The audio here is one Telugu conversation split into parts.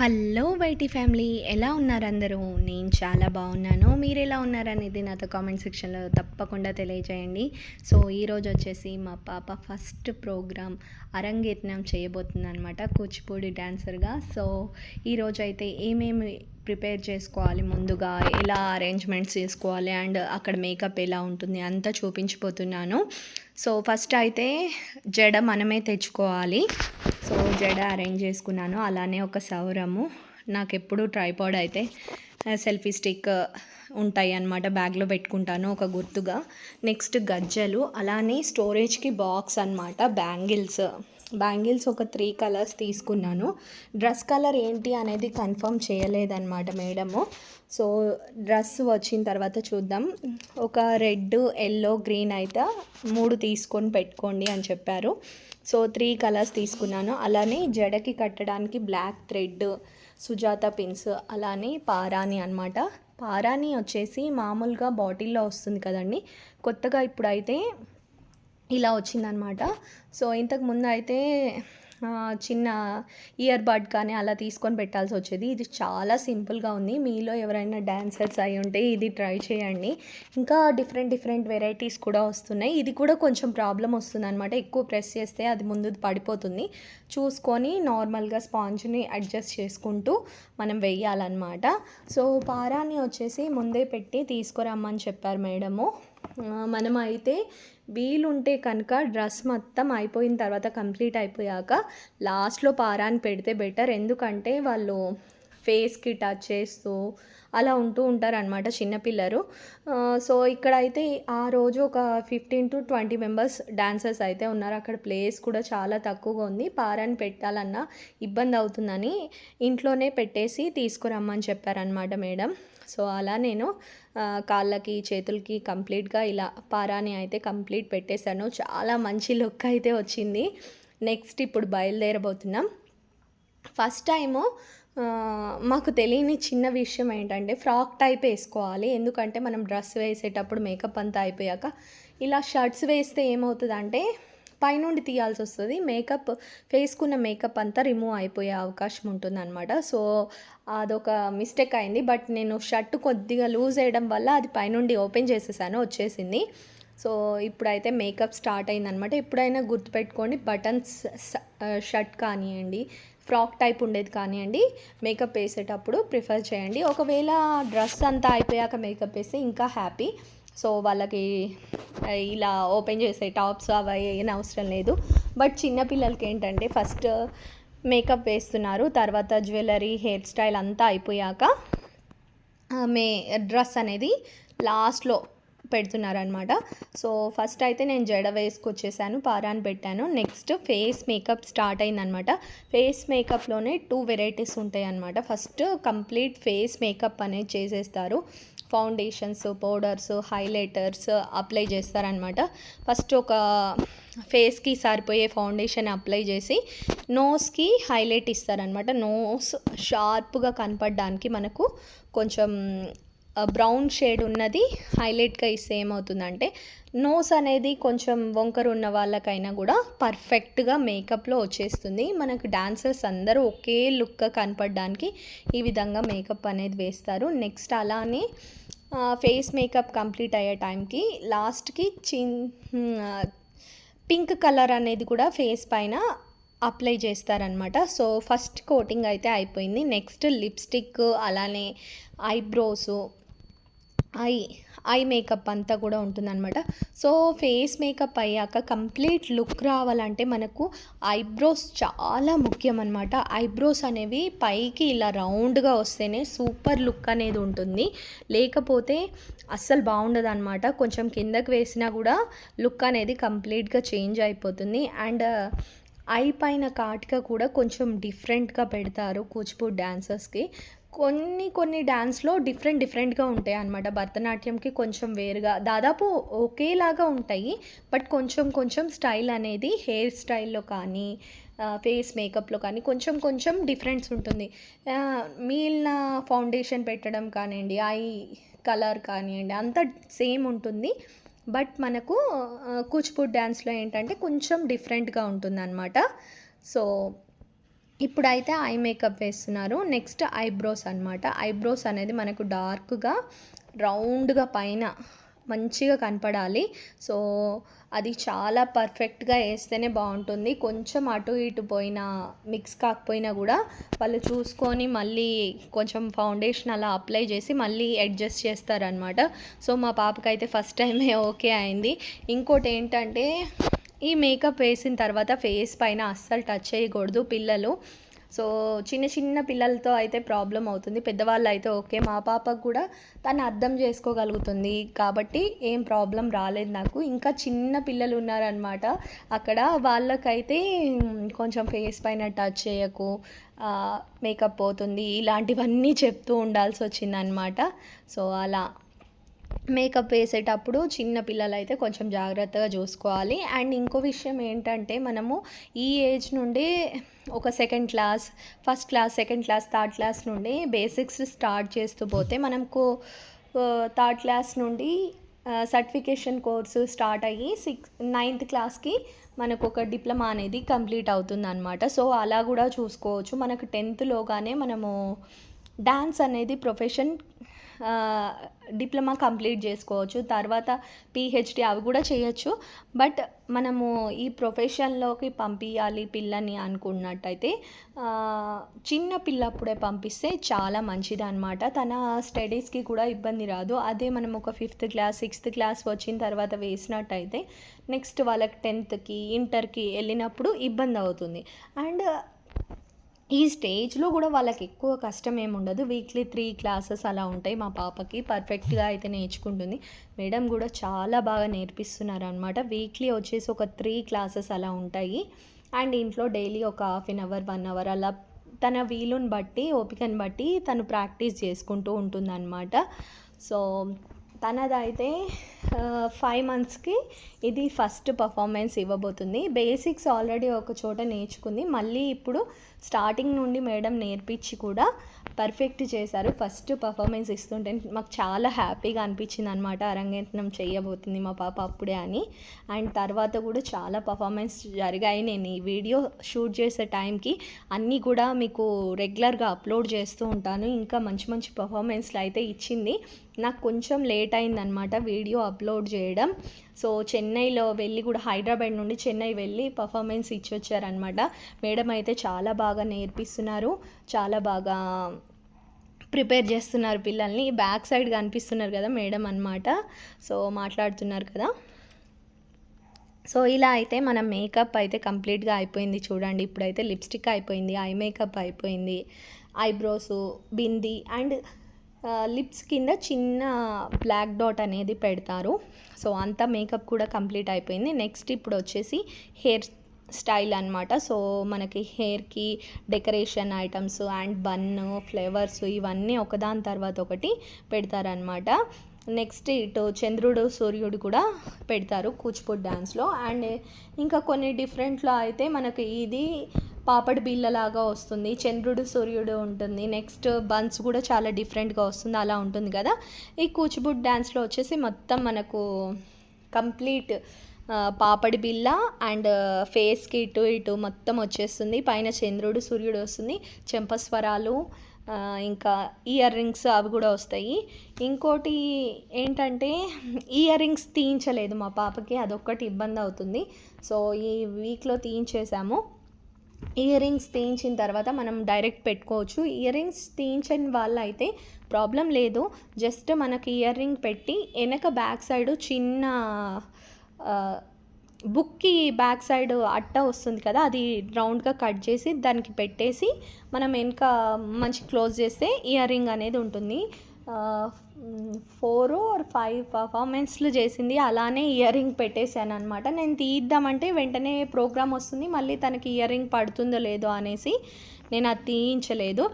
హలో బయటి ఫ్యామిలీ ఎలా ఉన్నారు అందరూ? నేను చాలా బాగున్నాను. మీరు ఎలా ఉన్నారనేది నాతో కామెంట్ సెక్షన్లో తప్పకుండా తెలియజేయండి సో ఈరోజు వచ్చేసి మా పాప ఫస్ట్ ప్రోగ్రామ్ అరంగేట్నం చేయబోతుంది అనమాట కూచిపూడి డాన్సర్గా. సో ఈరోజు అయితే ఏమేమి ప్రిపేర్ చేసుకోవాలి ముందుగా ఎలా అరేంజ్మెంట్స్ చేసుకోవాలి అండ్ అక్కడ మేకప్ ఎలా ఉంటుంది అంతా చూపించిపోతున్నాను సో ఫస్ట్ అయితే జడ మనమే తెచ్చుకోవాలి. సో జడ అరేంజ్ చేసుకున్నాను. అలానే ఒక సౌరము. నాకు ఎప్పుడు ట్రైపాడ్ అయితే సెల్ఫీ స్టిక్ ఉంటాయి అన్నమాట. బ్యాగ్లో పెట్టుకుంటాను ఒక గుర్తుగా. నెక్స్ట్ గజ్జలు. అలానే స్టోరేజ్కి బాక్స్ అన్నమాట. బ్యాంగిల్స్ బ్యాంగిల్స్ ఒక త్రీ కలర్స్ తీసుకున్నాను. డ్రెస్ కలర్ ఏంటి అనేది కన్ఫర్మ్ చేయలేదన్నమాట మేడము. సో డ్రెస్ వచ్చిన తర్వాత చూద్దాం. ఒక రెడ్ ఎల్లో గ్రీన్ అయితే మూడు తీసుకొని పెట్టుకోండి అని చెప్పారు. సో త్రీ కలర్స్ తీసుకున్నాను. అలానే జడకి కట్టడానికి బ్లాక్ థ్రెడ్ సుజాత పిన్స్ అలానే పారాని అనమాట పారాని వచ్చేసి మామూలుగా బాటిల్లో వస్తుంది కదండి. కొత్తగా ఇప్పుడైతే ఇలా వచ్చిందనమాట. సో ఇంతకు ముందు అయితే చిన్న ఇయర్ బడ్ కానీ అలా తీసుకొని పెట్టాల్సి వచ్చేది. ఇది చాలా సింపుల్గా ఉంది. మీలో ఎవరైనా డాన్సర్స్ అయి ఉంటే ఇది ట్రై చేయండి. ఇంకా డిఫరెంట్ డిఫరెంట్ వెరైటీస్ కూడా వస్తున్నాయి. ఇది కూడా కొంచెం ప్రాబ్లం వస్తుంది అనమాట ఎక్కువ ప్రెస్ చేస్తే అది ముందు పడిపోతుంది. చూసుకొని నార్మల్గా స్పాంజ్ని అడ్జస్ట్ చేసుకుంటూ మనం వెయ్యాలన్నమాట సో పారాన్ని వచ్చేసి ముందే పెట్టి తీసుకురమ్మని చెప్పారు మేడము. ఆ, మనం అయితే వీలుంటే కనుక డ్రెస్ మొత్తం అయిపోయిన తర్వాత కంప్లీట్ అయిపోయాక లాస్ట్లో పారాన్ని పెడితే బెటర్. ఎందుకంటే వాళ్ళు ఫేస్కి టచ్ చేస్తూ అలా ఉంటూ ఉంటారు అనమాట చిన్నపిల్లలు సో ఇక్కడ అయితే ఆ రోజు ఒక fifteen to twenty members dancers అయితే ఉన్నారు. అక్కడ ప్లేస్ కూడా చాలా తక్కువగా ఉంది. పారాన్ని పెట్టాలన్నా ఇబ్బంది అవుతుందని ఇంట్లోనే పెట్టేసి తీసుకురమ్మని చెప్పారనమాట మేడం. సో అలా నేను కాళ్ళకి చేతులకి కంప్లీట్గా ఇలా పారాని అయితే కంప్లీట్ పెట్టేశాను. చాలా మంచి లుక్ అయితే వచ్చింది. నెక్స్ట్ ఇప్పుడు బయలుదేరబోతున్నాం. ఫస్ట్ టైము మాకు తెలియని చిన్న విషయం ఏంటంటే ఫ్రాక్ టైప్ వేసుకోవాలి. ఎందుకంటే మనం డ్రెస్ వేసేటప్పుడు మేకప్ అంతా అయిపోయాక ఇలా షర్ట్స్ వేస్తే ఏమవుతుందంటే పైనుండి తీయాల్సి వస్తుంది. మేకప్ వేసుకున్న మేకప్ అంతా రిమూవ్ అయిపోయే అవకాశం ఉంటుంది అనమాట సో అదొక మిస్టేక్ అయింది. బట్ నేను షర్ట్ కొద్దిగా లూజ్ వేయడం వల్ల అది పైనుండి ఓపెన్ చేసేసాను వచ్చేసింది. సో ఇప్పుడైతే మేకప్ స్టార్ట్ అయిందనమాట ఎప్పుడైనా గుర్తుపెట్టుకోండి బటన్స్ షర్ట్ కానివ్వండి ఫ్రాక్ టైప్ ఉండేది కానివ్వండి మేకప్ వేసేటప్పుడు ప్రిఫర్ చేయండి. ఒకవేళ డ్రెస్ అంతా అయిపోయాక మేకప్ వేస్తే ఇంకా హ్యాపీ. సో వాళ్ళకి ఇలా ఓపెన్ చేసే టాప్స్ అవి ఏం అవసరం లేదు. బట్ చిన్నపిల్లలకి ఏంటంటే ఫస్ట్ మేకప్ వేస్తున్నారు తర్వాత జ్యువెలరీ హెయిర్ స్టైల్ అంతా అయిపోయాక మే డ్రెస్ అనేది లాస్ట్లో పెడుతున్నారనమాట సో ఫస్ట్ అయితే నేను జడ వేసుకొచ్చేసాను పారాన్ పెట్టాను. నెక్స్ట్ ఫేస్ మేకప్ స్టార్ట్ అయిందనమాట ఫేస్ మేకప్లోనే టూ వెరైటీస్ ఉంటాయి అనమాట ఫస్ట్ కంప్లీట్ ఫేస్ మేకప్ అనేది చేసేస్తారు. ఫౌండేషన్స్ పౌడర్స్ హైలైటర్స్ అప్లై చేస్తారనమాట ఫస్ట్ ఒక ఫేస్కి సరిపోయే ఫౌండేషన్ అప్లై చేసి నోస్కి హైలైట్ ఇస్తారనమాట నోస్ షార్ప్గా కనపడడానికి మనకు కొంచెం బ్రౌన్ షేడ్ ఉన్నది హైలైట్గా ఇస్తే ఏమవుతుందంటే నోస్ అనేది కొంచెం వంకరు ఉన్న వాళ్ళకైనా కూడా పర్ఫెక్ట్గా మేకప్లో వచ్చేస్తుంది. మనకు డాన్సర్స్ అందరూ ఒకే లుక్గా కనపడడానికి ఈ విధంగా మేకప్ అనేది వేస్తారు. నెక్స్ట్ అలానే ఫేస్ మేకప్ కంప్లీట్ అయ్యే టైంకి లాస్ట్కి చిన్ పింక్ కలర్ అనేది కూడా ఫేస్ పైన అప్లై చేస్తారనమాట సో ఫస్ట్ కోటింగ్ అయితే అయిపోయింది. నెక్స్ట్ లిప్స్టిక్ అలానే ఐబ్రోసు ఐ ఐ మేకప్ అంతా కూడా ఉంటుందన్నమాట. సో ఫేస్ మేకప్ అయ్యాక కంప్లీట్ లుక్ రావాలంటే మనకు ఐబ్రోస్ చాలా ముఖ్యం అనమాట ఐబ్రోస్ అనేవి పైకి ఇలా రౌండ్గా వస్తేనే సూపర్ లుక్ అనేది ఉంటుంది. లేకపోతే అస్సలు బాగుండదు అనమాట కొంచెం కిందకు వేసినా కూడా లుక్ అనేది కంప్లీట్గా చేంజ్ అయిపోతుంది. అండ్ ఐ పైన కాటిక కూడా కొంచెం డిఫరెంట్గా పెడతారు కూచిపూడి డాన్సర్స్కి కొన్ని కొన్ని డ్యాన్స్లో డిఫరెంట్ డిఫరెంట్గా ఉంటాయి అన్నమాట. భరతనాట్యంకి కొంచెం వేరుగా దాదాపు ఒకేలాగా ఉంటాయి. బట్ కొంచెం కొంచెం స్టైల్ అనేది హెయిర్ స్టైల్లో కానీ ఫేస్ మేకప్లో కానీ కొంచెం కొంచెం డిఫరెన్స్ ఉంటుంది. మీళ్ళ మిగిలిన ఫౌండేషన్ పెట్టడం కానివ్వండి ఐ కలర్ కానివ్వండి అంతా సేమ్ ఉంటుంది. బట్ మనకు కూచిపూడి డ్యాన్స్లో ఏంటంటే కొంచెం డిఫరెంట్గా ఉంటుంది అనమాట సో ఇప్పుడైతే ఐ మేకప్ వేస్తున్నారు. నెక్స్ట్ ఐబ్రోస్ అనమాట ఐబ్రోస్ అనేది మనకు డార్క్గా రౌండ్గా పైన మంచిగా కనపడాలి. సో అది చాలా పర్ఫెక్ట్గా వేస్తేనే బాగుంటుంది. కొంచెం అటు ఇటు పోయినా మిక్స్ కాకపోయినా కూడా వాళ్ళు చూసుకొని మళ్ళీ కొంచెం ఫౌండేషన్ అలా అప్లై చేసి మళ్ళీ అడ్జస్ట్ చేస్తారనమాట సో మా పాపకైతే ఫస్ట్ టైమే ఓకే అయింది. ఇంకోటి ఏంటంటే ఈ మేకప్ వేసిన తర్వాత ఫేస్ పైన అస్సలు టచ్ చేయకూడదు పిల్లలు. సో చిన్న చిన్న పిల్లలతో అయితే ప్రాబ్లం అవుతుంది. పెద్దవాళ్ళు అయితే ఓకే మా పాపకు కూడా తను అర్థం చేసుకోగలుగుతుంది. కాబట్టి ఏం ప్రాబ్లం రాలేదు నాకు. ఇంకా చిన్న పిల్లలు ఉన్నారనమాట అక్కడ వాళ్ళకైతే కొంచెం ఫేస్ పైన టచ్ చేయకు మేకప్ పోతుంది. ఇలాంటివన్నీ చెప్తూ ఉండాల్సి వచ్చిందనమాట సో అలా. మేకప్ వేసేటప్పుడు చిన్న పిల్లలు అయితే కొంచెం జాగ్రత్తగా చూసుకోవాలి. అండ్ ఇంకో విషయం ఏంటంటే మనము ఈ ఏజ్ నుండి ఒక second class first class second class third class నుండి బేసిక్స్ స్టార్ట్ చేస్తూ పోతే మనకు థర్డ్ క్లాస్ నుండి సర్టిఫికేషన్ కోర్సు స్టార్ట్ అయ్యి సిక్స్ నైన్త్ క్లాస్కి మనకు ఒక డిప్లొమా అనేది కంప్లీట్ అవుతుంది అనమాట సో అలా కూడా చూసుకోవచ్చు. మనకు టెన్త్లోగానే మనము డ్యాన్స్ అనేది ప్రొఫెషన్ డిప్లొమా కంప్లీట్ చేసుకోవచ్చు. తర్వాత పిహెచ్డి అవి కూడా చేయొచ్చు. బట్ మనము ఈ ప్రొఫెషన్లోకి పంపించాలి పిల్లని అనుకున్నట్టయితే చిన్న పిల్లప్పుడే పంపిస్తే చాలా మంచిది అనమాట తన స్టడీస్కి కూడా ఇబ్బంది రాదు. అదే మనం ఒక ఫిఫ్త్ క్లాస్ సిక్స్త్ క్లాస్ వచ్చిన తర్వాత వేసినట్టయితే నెక్స్ట్ వాళ్ళకి టెన్త్కి ఇంటర్కి వెళ్ళినప్పుడు ఇబ్బంది అవుతుంది. అండ్ ఈ స్టేజ్లో కూడా వాళ్ళకి ఎక్కువ కష్టం ఏమి ఉండదు. వీక్లీ త్రీ క్లాసెస్ అలా ఉంటాయి. మా పాపకి పర్ఫెక్ట్గా అయితే నేర్చుకుంటుంది. మేడం కూడా చాలా బాగా నేర్పిస్తున్నారు అనమాట వీక్లీ వచ్చేసి ఒక త్రీ క్లాసెస్ అలా ఉంటాయి. అండ్ ఇంట్లో డైలీ ఒక half an hour one hour అలా తన వీలుని బట్టి ఓపికని బట్టి తను ప్రాక్టీస్ చేసుకుంటూ ఉంటుందన్నమాట. సో తనదైతే ఫైవ్ మంత్స్కి ఇది ఫస్ట్ పర్ఫార్మెన్స్ ఇవ్వబోతుంది. బేసిక్స్ ఆల్రెడీ ఒక చోట నేర్చుకుంది. మళ్ళీ ఇప్పుడు స్టార్టింగ్ నుండి మేడం నేర్పించి కూడా పర్ఫెక్ట్ చేశారు. ఫస్ట్ పర్ఫార్మెన్స్ ఇస్తుంటే మాకు చాలా హ్యాపీగా అనిపించింది అనమాట అరంగేట్నం చేయబోతుంది మా పాప అప్పుడే అని. అండ్ తర్వాత కూడా చాలా పర్ఫార్మెన్స్ జరిగాయి. నేను ఈ వీడియో షూట్ చేసే టైంకి అన్నీ కూడా మీకు రెగ్యులర్గా అప్లోడ్ చేస్తూ ఉంటాను. ఇంకా మంచి మంచి పర్ఫార్మెన్స్లు అయితే ఇచ్చింది. నాకు కొంచెం లేట్ అయిందనమాట వీడియో అప్లోడ్ చేయడం. సో చెన్నైలో వెళ్ళి కూడా హైదరాబాద్ నుండి చెన్నై వెళ్ళి పర్ఫార్మెన్స్ ఇచ్చి వచ్చారనమాట మేడం అయితే చాలా బాగా నేర్పిస్తున్నారు. చాలా బాగా ప్రిపేర్ చేస్తున్నారు పిల్లల్ని. బ్యాక్ సైడ్ కనిపిస్తున్నారు కదా మేడం అనమాట సో మాట్లాడుతున్నారు కదా. సో ఇలా అయితే మన మేకప్ అయితే కంప్లీట్గా అయిపోయింది చూడండి. ఇప్పుడైతే లిప్స్టిక్ అయిపోయింది ఐ మేకప్ అయిపోయింది ఐబ్రోసు బింది అండ్ లిప్స్ కింద చిన్న బ్లాక్ డాట్ అనేది పెడతారు. సో అంతా మేకప్ కూడా కంప్లీట్ అయిపోయింది. నెక్స్ట్ ఇప్పుడు వచ్చేసి హెయిర్ స్టైల్ అనమాట సో మనకి హెయిర్కి decoration items and bun flavours ఇవన్నీ ఒకదాని తర్వాత ఒకటి పెడతారనమాట నెక్స్ట్ ఇటు చంద్రుడు సూర్యుడు కూడా పెడతారు కూచిపూడి డ్యాన్స్లో అండ్ ఇంకా కొన్ని డిఫరెంట్లో అయితే మనకి ఇది పాపడి బిళ్ళలాగా వస్తుంది చంద్రుడు సూర్యుడు ఉంటుంది. నెక్స్ట్ బన్స్ కూడా చాలా డిఫరెంట్గా వస్తుంది అలా ఉంటుంది కదా? ఈ కూచిపూడి డ్యాన్స్లో వచ్చేసి మొత్తం మనకు కంప్లీట్ పాపడి బిళ్ళ అండ్ ఫేస్కి ఇటు ఇటు మొత్తం వచ్చేస్తుంది. పైన చంద్రుడు సూర్యుడు వస్తుంది చెంపస్వరాలు ఇంకా ఇయర్ రింగ్స్ అవి కూడా వస్తాయి. ఇంకోటి ఏంటంటే ఇయర్ రింగ్స్ తీయించలేదు మా పాపకి అదొక్కటి ఇబ్బంది అవుతుంది. సో ఈ వీక్లో తీయించేసాము. ఇయర్ రింగ్స్ తీయించిన తర్వాత మనం డైరెక్ట్ పెట్టుకోవచ్చు. ఇయర్ రింగ్స్ తీయించని వాళ్ళు అయితే ప్రాబ్లం లేదు. జస్ట్ మనకి ఇయర్ రింగ్ పెట్టి వెనక బ్యాక్ సైడ్ చిన్న బుక్కి బ్యాక్ సైడ్ అట్ట వస్తుంది కదా అది రౌండ్గా కట్ చేసి దానికి పెట్టేసి మనం వెనక మంచి క్లోజ్ చేస్తే ఇయర్ రింగ్ అనేది ఉంటుంది. ఫోర్ ఆర్ ఫైవ్ పర్ఫార్మెన్స్లు చేసింది. అలానే ఇయర్ రింగ్ పెట్టేశాను అనమాట నేను తీద్దామంటే వెంటనే ప్రోగ్రామ్ వస్తుంది. మళ్ళీ తనకి ఇయర్ రింగ్ పడుతుందో లేదో అనేసి నేను అది తీయించలేదు.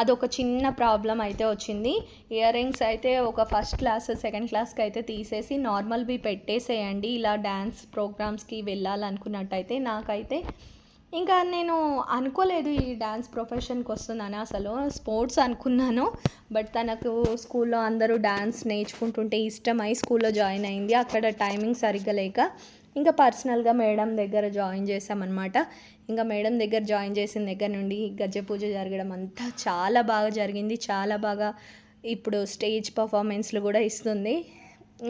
అదొక చిన్న ప్రాబ్లం అయితే వచ్చింది. ఇయర్ రింగ్స్ అయితే ఒక ఫస్ట్ క్లాస్ సెకండ్ క్లాస్కి అయితే తీసేసి నార్మల్వి పెట్టేసేయండి. ఇలా డ్యాన్స్ ప్రోగ్రామ్స్కి వెళ్ళాలనుకున్నట్టయితే నాకైతే ఇంకా నేను అనుకోలేదు ఈ డ్యాన్స్ ప్రొఫెషన్కి వస్తుందని అసలు. స్పోర్ట్స్ అనుకున్నాను బట్ తనకు స్కూల్లో అందరూ డ్యాన్స్ నేర్చుకుంటుంటే ఇష్టమై స్కూల్లో జాయిన్ అయింది. అక్కడ టైమింగ్ సరిగ్గా లేక ఇంకా పర్సనల్గా మేడం దగ్గర జాయిన్ చేసామన్నమాట ఇంకా మేడం దగ్గర జాయిన్ చేసిన దగ్గర నుండి గజ్జె పూజ జరగడం అంతా చాలా బాగా జరిగింది. చాలా బాగా ఇప్పుడు స్టేజ్ పర్ఫార్మెన్స్లు కూడా ఇస్తుంది.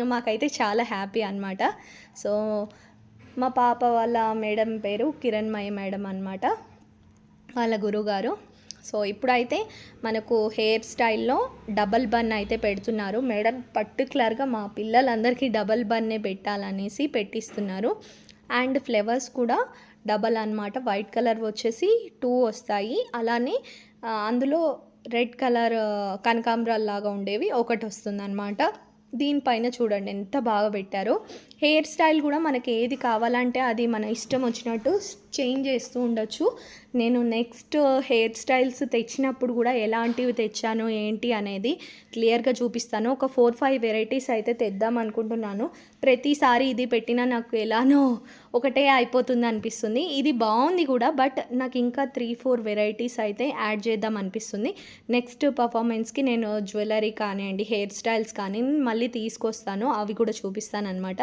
మాకైతే చాలా హ్యాపీ అనమాట సో మా పాప వాళ్ళ మేడం పేరు కిరణ్మయ మేడం అనమాట వాళ్ళ గురుగారు. సో ఇప్పుడైతే మనకు హెయిర్ స్టైల్లో డబల్ బన్ అయితే పెడుతున్నారు. మేడం పర్టికులర్గా మా పిల్లలందరికీ డబల్ బన్నే పెట్టాలనేసి పెట్టిస్తున్నారు. అండ్ ఫ్లేవర్స్ కూడా డబల్ అనమాట వైట్ కలర్ వచ్చేసి టూ వస్తాయి. అలానే అందులో రెడ్ కలర్ కనకాంబరాలు లాగా ఉండేవి ఒకటి వస్తుంది అనమాట దీనిపైన చూడండి ఎంత బాగా పెట్టారో. హెయిర్ స్టైల్ కూడా మనకి ఏది కావాలంటే అది మన ఇష్టం వచ్చినట్టు చేంజ్ చేస్తూ ఉండొచ్చు. నేను నెక్స్ట్ హెయిర్ స్టైల్స్ తెచ్చినప్పుడు కూడా ఎలాంటివి తెచ్చాను ఏంటి అనేది క్లియర్గా చూపిస్తాను. ఒక ఫోర్ ఫైవ్ వెరైటీస్ అయితే తెద్దాం అనుకుంటున్నాను. ప్రతిసారి ఇది పెట్టినా నాకు ఎలానో ఒకటే అయిపోతుంది అనిపిస్తుంది. ఇది బాగుంది కూడా బట్ నాకు ఇంకా త్రీ ఫోర్ వెరైటీస్ అయితే యాడ్ చేద్దాం అనిపిస్తుంది. నెక్స్ట్ పర్ఫార్మెన్స్కి నేను జ్యువెలరీ కానివ్వండి హెయిర్ స్టైల్స్ కానీ మళ్ళీ తీసుకొస్తాను. అవి కూడా చూపిస్తాను అనమాట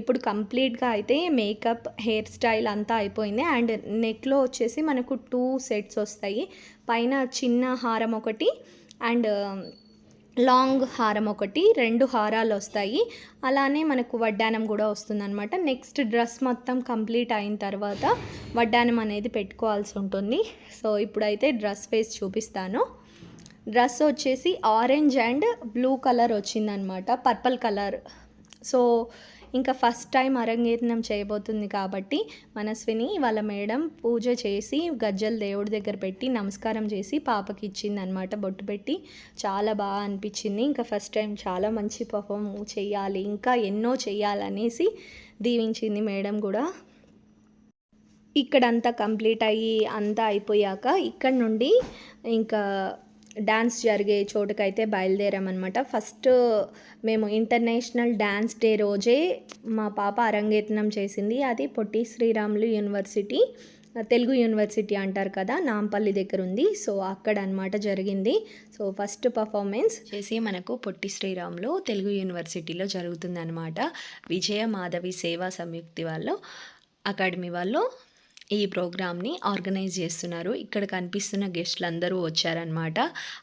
ఇప్పుడు కంప్లీట్గా అయితే మేకప్ హెయిర్ స్టైల్ అంతా అయిపోయింది. అండ్ నెక్లో వచ్చేసి మనకు టూ సెట్స్ వస్తాయి. పైన చిన్న హారం ఒకటి అండ్ లాంగ్ హారం ఒకటి రెండు హారాలు వస్తాయి. అలానే మనకు వడ్డానం కూడా వస్తుందన్నమాట. నెక్స్ట్ డ్రెస్ మొత్తం కంప్లీట్ అయిన తర్వాత వడ్డానం అనేది పెట్టుకోవాల్సి ఉంటుంది. సో ఇప్పుడైతే డ్రెస్ వేసి చూపిస్తాను. డ్రెస్ వచ్చేసి ఆరెంజ్ అండ్ బ్లూ కలర్ వచ్చిందనమాట పర్పుల్ కలర్. సో ఇంకా ఫస్ట్ టైం అరంగేట్నం చేయబోతుంది కాబట్టి మనస్విని వాళ్ళ మేడం పూజ చేసి గజ్జల దేవుడి దగ్గర పెట్టి నమస్కారం చేసి పాపకి ఇచ్చింది అనమాట బొట్టు పెట్టి. చాలా బాగా అనిపించింది. ఇంకా ఫస్ట్ టైం చాలా మంచి పర్ఫామ్ చేయాలి ఇంకా ఎన్నో చేయాలనేసి దీవించింది మేడం కూడా. ఇక్కడంతా కంప్లీట్ అయ్యి అంతా అయిపోయాక ఇక్కడ నుండి ఇంకా డ్యాన్స్ జరిగే చోటుకైతే బయలుదేరామన్నమాట. ఫస్ట్ మేము ఇంటర్నేషనల్ డ్యాన్స్ డే రోజే మా పాప అరంగేతనం చేసింది. అది పొట్టి శ్రీరాములు యూనివర్సిటీ తెలుగు యూనివర్సిటీ అంటారు కదా నాంపల్లి దగ్గర ఉంది సో అక్కడ అనమాట జరిగింది. సో ఫస్ట్ పర్ఫార్మెన్స్ చేసి మనకు పొట్టి శ్రీరాములు తెలుగు యూనివర్సిటీలో జరుగుతుందన్నమాట. విజయ మాధవి సేవా సంయుక్తి వాళ్ళు అకాడమీ వాళ్ళు ఈ ప్రోగ్రామ్ని ఆర్గనైజ్ చేస్తున్నారు. ఇక్కడ కనిపిస్తున్న గెస్ట్లు అందరూ వచ్చారనమాట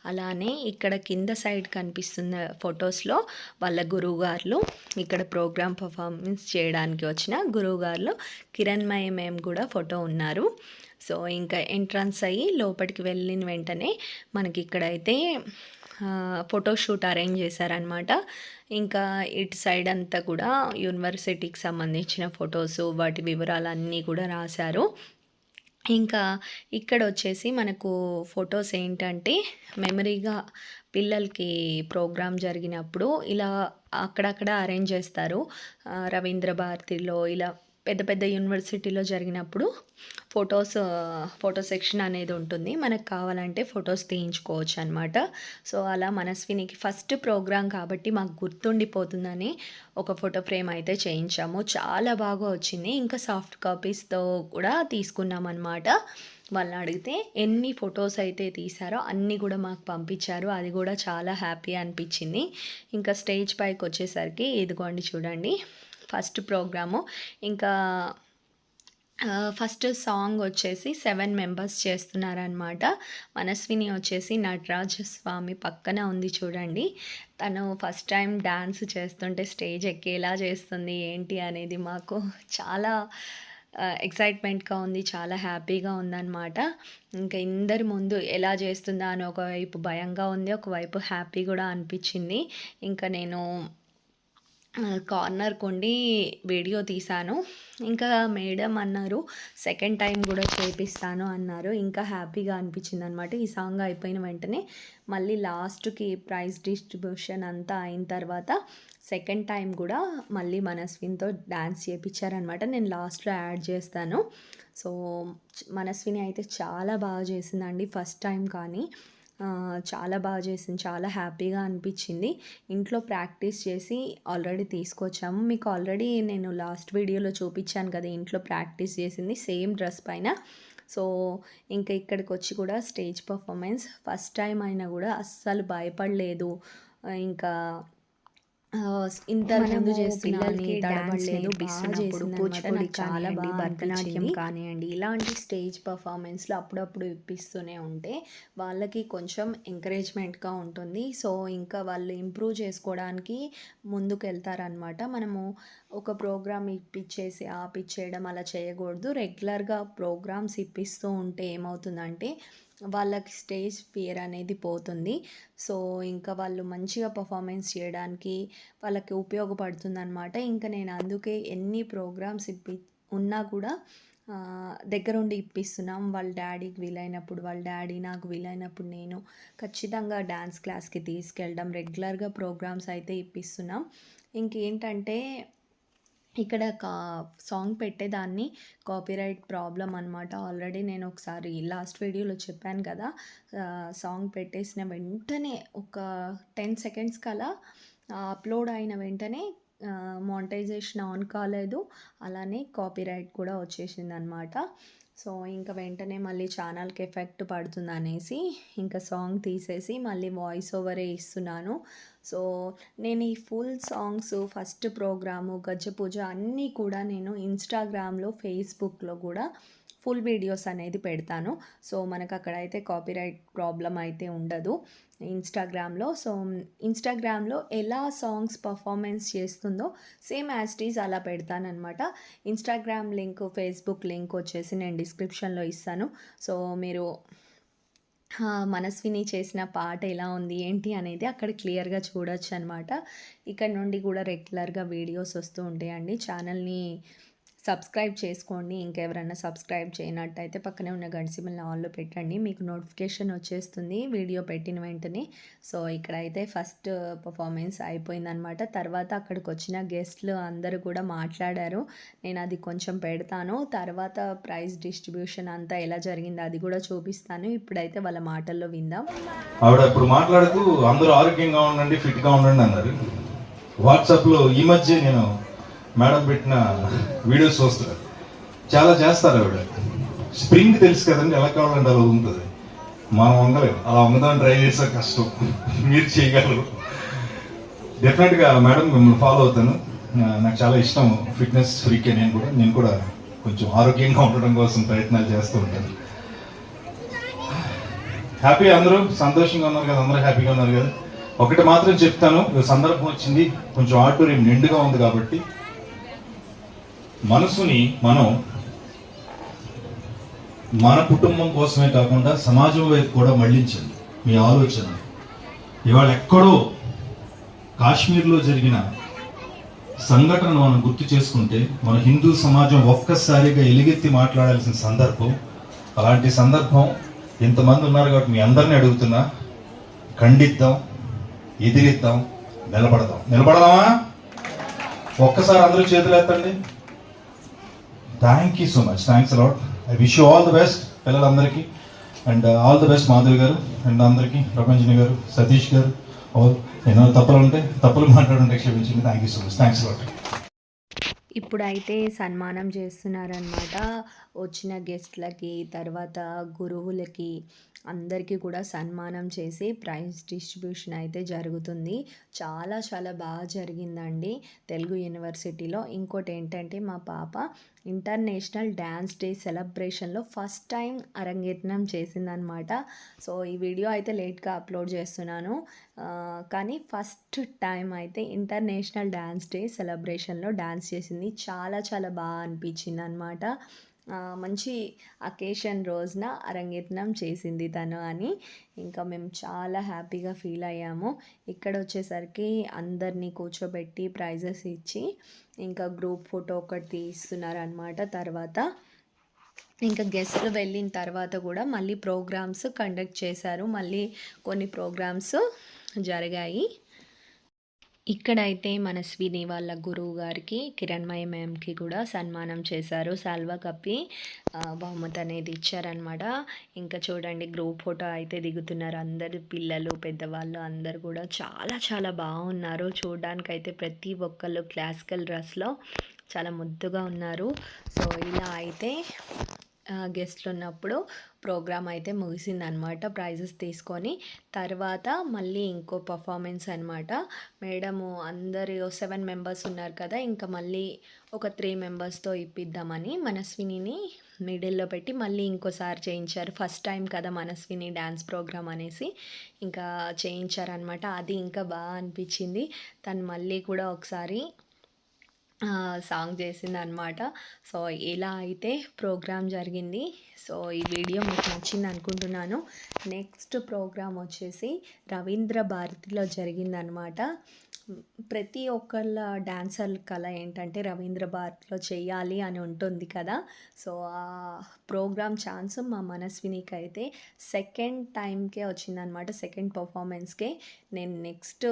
అలానే ఇక్కడ కింద సైడ్ కనిపిస్తున్న ఫొటోస్లో వాళ్ళ గురువుగారులు ఇక్కడ ప్రోగ్రామ్ పర్ఫార్మెన్స్ చేయడానికి వచ్చిన గురువుగారులు కిరణ్మయ మేం కూడా ఫోటో ఉన్నారు. సో ఇంకా ఎంట్రన్స్ అయ్యి లోపలికి వెళ్ళిన వెంటనే మనకి ఇక్కడైతే ఫోటోషూట్ అరేంజ్ చేశారనమాట ఇంకా ఇటు సైడ్ అంతా కూడా యూనివర్సిటీకి సంబంధించిన ఫొటోస్ వాటి వివరాలన్నీ కూడా రాశారు. ఇంకా ఇక్కడ వచ్చేసి మనకు ఫొటోస్ ఏంటంటే మెమరీగా పిల్లలకి ప్రోగ్రామ్ జరిగినప్పుడు ఇలా అక్కడక్కడ అరేంజ్ చేస్తారు. రవీంద్ర భారతిలో ఇలా పెద్ద పెద్ద యూనివర్సిటీలో జరిగినప్పుడు ఫొటోస్ ఫోటో సెక్షన్ అనేది ఉంటుంది. మనకు కావాలంటే ఫొటోస్ తీయించుకోవచ్చు అనమాట సో అలా మనస్వినికి ఫస్ట్ ప్రోగ్రామ్ కాబట్టి మాకు గుర్తుండిపోతుందని ఒక ఫోటో ఫ్రేమ్ అయితే చేయించాము. చాలా బాగా వచ్చింది. ఇంకా సాఫ్ట్ కాపీస్తో కూడా తీసుకున్నాం అనమాట వాళ్ళని అడిగితే ఎన్ని ఫొటోస్ అయితే తీశారో అన్నీ కూడా మాకు పంపించారు. అది కూడా చాలా హ్యాపీ అనిపించింది. ఇంకా స్టేజ్ పైకి వచ్చేసరికి ఇదిగోండి చూడండి. First programme. ఇంకా ఫస్ట్ సాంగ్ వచ్చేసి సెవెన్ మెంబర్స్ చేస్తున్నారనమాట మనస్విని వచ్చేసి నటరాజ స్వామి పక్కన ఉంది చూడండి. తను ఫస్ట్ టైం డ్యాన్స్ చేస్తుంటే స్టేజ్ ఎక్కేలా చేస్తుంది ఏంటి అనేది మాకు చాలా ఎక్సైట్మెంట్గా ఉంది చాలా హ్యాపీగా ఉందన్నమాట. ఇంకా ఇందరి ముందు ఎలా చేస్తుందా అని ఒకవైపు భయంగా ఉంది ఒకవైపు హ్యాపీ కూడా అనిపించింది. ఇంకా నేను కార్నర్ కొండి వీడియో తీశాను. ఇంకా మేడం అన్నారు సెకండ్ టైం కూడా చేపిస్తాను అన్నారు. ఇంకా హ్యాపీగా అనిపించింది అనమాట ఈ సాంగ్ అయిపోయిన వెంటనే మళ్ళీ లాస్ట్కి ప్రైజ్ డిస్ట్రిబ్యూషన్ అంతా అయిన తర్వాత సెకండ్ టైం కూడా మళ్ళీ మనస్విన్తో డ్యాన్స్ చేయించారనమాట నేను లాస్ట్లో యాడ్ చేస్తాను. సో మనస్విని అయితే చాలా బాగా చేసిందండి ఫస్ట్ టైం కానీ. చాలా బాగా చేసింది. చాలా హ్యాపీగా అనిపించింది. ఇంట్లో ప్రాక్టీస్ చేసి ఆల్రెడీ తీసుకొచ్చాము. మీకు ఆల్రెడీ నేను లాస్ట్ వీడియోలో చూపించాను కదా ఇంట్లో ప్రాక్టీస్ చేసింది సేమ్ డ్రెస్ పైన. సో ఇంకా ఇక్కడికి వచ్చి కూడా స్టేజ్ పర్ఫార్మెన్స్ ఫస్ట్ టైం అయినా కూడా అస్సలు భయపడలేదు. ఇంకా ఇంతకు ముందు పిల్లలకి తడబడలేదు. కూచిపూడి చాలా బాగా భరతనాట్యం. కానియండి, ఇలాంటి స్టేజ్ పర్ఫార్మెన్స్‌లు అప్పుడప్పుడు ఇప్పిస్తూనే ఉంటే వాళ్ళకి కొంచెం ఎంకరేజ్‌మెంట్‌గా ఉంటుంది. సో, ఇంకా వాళ్ళు ఇంప్రూవ్ చేసుకోవడానికి ముందుకెళ్తారనమాట. మనము ఒక ప్రోగ్రామ్ ఇప్పిచ్చేసి ఆపిచ్చేయడం అలా చేయకూడదు. రెగ్యులర్‌గా ప్రోగ్రామ్స్ ఇప్పిస్తూ ఉంటే ఏమవుతుందంటే వాళ్ళకి స్టేజ్ ఫియర్ అనేది పోతుంది. సో, ఇంకా వాళ్ళు మంచిగా పర్ఫార్మెన్స్ చేయడానికి వాళ్ళకి ఉపయోగపడుతుందనమాట. ఇంకా నేను అందుకే ఎన్ని ప్రోగ్రామ్స్ ఇప్పి ఉన్నా కూడా దగ్గరుండి ఇప్పిస్తున్నాం. వాళ్ళ డాడీకి వీలైనప్పుడు వాళ్ళ డాడీ నాకు వీలైనప్పుడు నేను ఖచ్చితంగా డ్యాన్స్ క్లాస్‌కి తీసుకెళ్ళడం, రెగ్యులర్‌గా ప్రోగ్రామ్స్ అయితే ఇప్పిస్తున్నాం. ఇంకేంటంటే ఇక్కడ కా సాంగ్ పెట్టేదాన్ని కాపీరైట్ ప్రాబ్లం అనమాట. ఆల్రెడీ నేను ఒకసారి లాస్ట్ వీడియోలో చెప్పాను కదా! సాంగ్ పెట్టేసిన వెంటనే ఒక టెన్ సెకండ్స్ కలా అప్‌లోడ్ అయిన వెంటనే ఆహ్, మానిటైజేషన్ ఆన్ కాలేదు. అలానే కాపీరైట్ కూడా వచ్చేసింది అనమాట సో, ఇంకా వెంటనే మళ్ళీ ఛానల్‌కి ఎఫెక్ట్ పడుతుందనేసి ఇంకా సాంగ్ తీసేసి మళ్ళీ వాయిస్ ఓవరే ఇస్తున్నాను. సో, నేను ఈ ఫుల్ సాంగ్స్ ఫస్ట్ ప్రోగ్రాము, గజ్జెపూజ అన్నీ కూడా నేను ఇన్‌స్టాగ్రామ్‌లో, ఫేస్‌బుక్‌లో కూడా ఫుల్ వీడియోస్ అనేది పెడతాను. సో, మనకు అక్కడైతే కాపీరైట్ ప్రాబ్లం అయితే ఉండదు ఇన్‌స్టాగ్రామ్‌లో. సో, ఇన్‌స్టాగ్రామ్‌లో ఎలా సాంగ్స్ పర్ఫార్మెన్స్ చేస్తుందో సేమ్ యాజ్ ఈజ్ అలా పెడతాననమాట. ఇన్‌స్టాగ్రామ్ లింక్, ఫేస్‌బుక్ లింక్ వచ్చేసి నేను డిస్క్రిప్షన్‌లో ఇస్తాను. సో, మీరు మనస్విని చేసిన పాట ఎలా ఉంది, ఏంటి అనేది అక్కడ క్లియర్‌గా చూడొచ్చనమాట. ఇక్కడ నుండి కూడా రెగ్యులర్‌గా వీడియోస్ వస్తూ ఉంటాయండి. ఛానల్‌ని సబ్స్క్రైబ్ చేసుకోండి. ఇంకెవరైనా సబ్స్క్రైబ్ చేయనట్టయితే పక్కనే ఉన్న గడిసిమల్ని సింబల్‌ని ఆల్‌లో పెట్టండి. మీకు నోటిఫికేషన్ వచ్చేస్తుంది వీడియో పెట్టిన వెంటనే. సో, ఇక్కడైతే ఫస్ట్ పర్ఫార్మెన్స్ అయిపోయిందనమాట. తర్వాత అక్కడికి వచ్చిన గెస్ట్‌లు అందరూ కూడా మాట్లాడారు. నేను అది కొంచెం పెడతాను. తర్వాత ప్రైజ్ డిస్ట్రిబ్యూషన్ అంతా ఎలా జరిగిందో అది కూడా చూపిస్తాను. ఇప్పుడైతే వాళ్ళ మాటల్లో విందాం. ఆవిడ ఇప్పుడు మాట్లాడుతూ అందరూ ఆరోగ్యంగా ఉండండి ఫిట్గా ఉండండి అన్నారు వాట్సాప్లో ఈ మధ్య నేను మేడం పెట్టిన వీడియోస్ చూస్తారు చాలా చేస్తారు ఆవిడ. స్ప్రింగ్ తెలుసు కదండి ఎలా కావాలంటే అలా ఉంటుంది. మనం వంగలేము అలా వంగదాన్ని ట్రై చేసే కష్టం. మీరు చేయగలరు. డెఫినెట్గా మేడం మిమ్మల్ని ఫాలో అవుతాను. నాకు చాలా ఇష్టం ఫిట్నెస్ ఫ్రీకే నేను కూడా. నేను కూడా కొంచెం ఆరోగ్యంగా ఉండడం కోసం ప్రయత్నాలు చేస్తూ ఉంటాను. హ్యాపీ అందరూ? సంతోషంగా ఉన్నారు కదా? అందరూ హ్యాపీగా ఉన్నారు కదా? ఒకటి మాత్రం చెప్తాను. సందర్భం వచ్చింది. కొంచెం ఆడిటోరియం నిండుగా ఉంది కాబట్టి మనసుని మనం మన కుటుంబం కోసమే కాకుండా సమాజం వైపు కూడా మళ్ళించండి మీ ఆలోచన. ఇవాళ ఎక్కడో కాశ్మీర్లో జరిగిన సంఘటనను మనం గుర్తు చేసుకుంటే మన హిందూ సమాజం ఒక్కసారిగా ఎలుగెత్తి మాట్లాడాల్సిన సందర్భం అలాంటి సందర్భం ఇంతమంది ఉన్నారు కాబట్టి మీ అందరిని అడుగుతున్నా ఖండిద్దాం ఎదిరిద్దాం నిలబడదాం. నిలబడదామా? ఒక్కసారి అందరూ చేతులు ఎత్తండి. Thank you so much thanks a lot I wish you all the best పిల్లలందరికీ. And all the best Madhavi garu and అందరికీ ప్రపంచని గారు సతీష్ గారు ఆల్ ఏమైనా తప్పులు ఉంటే తప్పులు మాట్లాడుంటే క్షమించండి. Thank you so much thanks a lot ఇప్పుడైతే సన్మానం చేస్తున్నారనమాట. వచ్చిన గెస్ట్‌లకి, తర్వాత గురువులకి అందరికీ కూడా సన్మానం చేసి ప్రైజ్ డిస్ట్రిబ్యూషన్ అయితే జరుగుతుంది. చాలా చాలా బాగా జరిగిందండి తెలుగు యూనివర్సిటీలో. ఇంకోటి ఏంటంటే మా పాప ఇంటర్నేషనల్ డ్యాన్స్ డే సెలబ్రేషన్‌లో ఫస్ట్ టైం అరంగేట్రం చేసిందనమాట. సో, ఈ వీడియో అయితే లేట్‌గా అప్‌లోడ్ చేస్తున్నాను. కానీ ఫస్ట్ టైం అయితే ఇంటర్నేషనల్ డ్యాన్స్ డే సెలబ్రేషన్‌లో డ్యాన్స్ చేసింది. చాలా చాలా బాగా అనిపించింది అనమాట మంచి అకేషన్ రోజున అరంగేతనం చేసింది తను అని ఇంకా మేము చాలా హ్యాపీగా ఫీల్ అయ్యాము. ఇక్కడ వచ్చేసరికి అందరిని కూర్చోబెట్టి ప్రైజెస్ ఇచ్చి ఇంకా గ్రూప్ ఫోటో ఒకటి తీస్తున్నారనమాట తర్వాత. ఇంకా గెస్ట్‌లు వెళ్ళిన తర్వాత కూడా మళ్ళీ ప్రోగ్రామ్స్ కండక్ట్ చేశారు. మళ్ళీ కొన్ని ప్రోగ్రామ్స్ జరిగాయి. ఇక్కడైతే మనస్విని వాళ్ళ గురువు గారికి, కిరణ్మయ మ్యామ్‌కి కూడా సన్మానం చేశారు. శాల్వా కప్పి బహుమతి అనేది ఇచ్చారనమాట. ఇంకా చూడండి గ్రూప్ ఫోటో అయితే దిగుతున్నారు. అందరూ పిల్లలు, పెద్దవాళ్ళు అందరూ కూడా చాలా చాలా బాగున్నారు. చూడడానికైతే ప్రతి ఒక్కళ్ళు క్లాసికల్ డ్రెస్‌లో చాలా ముద్దుగా ఉన్నారు. సో, ఇలా అయితే గెస్ట్లు ఉన్నప్పుడు ప్రోగ్రామ్ అయితే ముగిసిందనమాట ప్రైజెస్ తీసుకొని. తర్వాత మళ్ళీ ఇంకో పర్ఫార్మెన్స్ అనమాట. మేడము అందరు సెవెన్ మెంబర్స్ ఉన్నారు కదా ఇంకా మళ్ళీ ఒక త్రీ మెంబర్స్తో ఇప్పిద్దామని మనస్వినిని మిడిల్లో పెట్టి మళ్ళీ ఇంకోసారి చేయించారు. ఫస్ట్ టైం కదా మనస్విని డ్యాన్స్ ప్రోగ్రామ్ అనేసి ఇంకా చేయించారనమాట. అది ఇంకా బాగా అనిపించింది. తను మళ్ళీ కూడా ఒకసారి సాంగ్ చేసింది అనమాట సో ఇలా అయితే ప్రోగ్రామ్ జరిగింది. సో ఈ వీడియో మీకు నచ్చింది అనుకుంటున్నాను. నెక్స్ట్ ప్రోగ్రామ్ వచ్చేసి రవీంద్ర భారతిలో జరిగిందనమాట ప్రతి ఒక్కళ్ళ డాన్సర్ కళ ఏంటంటే రవీంద్ర భారతిలో చేయాలి అని ఉంటుంది కదా. సో ఆ ప్రోగ్రామ్ ఛాన్స్ మా మనస్వినికి అయితే సెకండ్ టైంకే వచ్చిందనమాట సెకండ్ పర్ఫార్మెన్స్కే. నేను నెక్స్ట్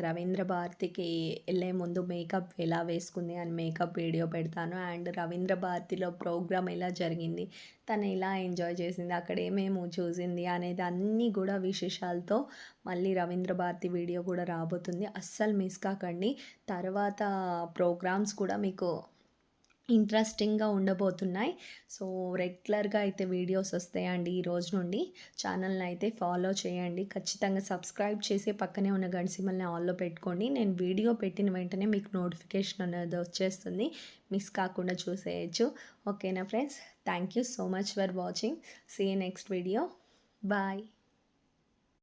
రవీంద్ర భారతికి వెళ్ళే ముందు మేకప్ ఎలా వేసుకుంది అని మేకప్ వీడియో పెడతాను. అండ్ రవీంద్ర భారతిలో ప్రోగ్రామ్ ఎలా జరిగింది తను ఎలా ఎంజాయ్ చేసింది అక్కడ ఏమేమి చూసింది అనేది అన్నీ కూడా విశేషాలతో మళ్ళీ రవీంద్ర భారతి వీడియో కూడా రాబోతుంది. అస్సలు మిస్ కాకండి. తర్వాత ప్రోగ్రామ్స్ కూడా మీకు ఇంట్రెస్టింగ్గా ఉండబోతున్నాయి. సో రెగ్యులర్గా అయితే వీడియోస్ వస్తాయండి ఈ రోజు నుండి. ఛానల్ని అయితే ఫాలో చేయండి. ఖచ్చితంగా సబ్స్క్రైబ్ చేసి పక్కనే ఉన్న గడిసిమల్ని ఆల్లో పెట్టుకోండి. నేను వీడియో పెట్టిన వెంటనే మీకు నోటిఫికేషన్ అనేది వచ్చేస్తుంది. మిస్ కాకుండా చూసేయచ్చు. ఓకేనా friends? Thank you so much for watching. See next video bye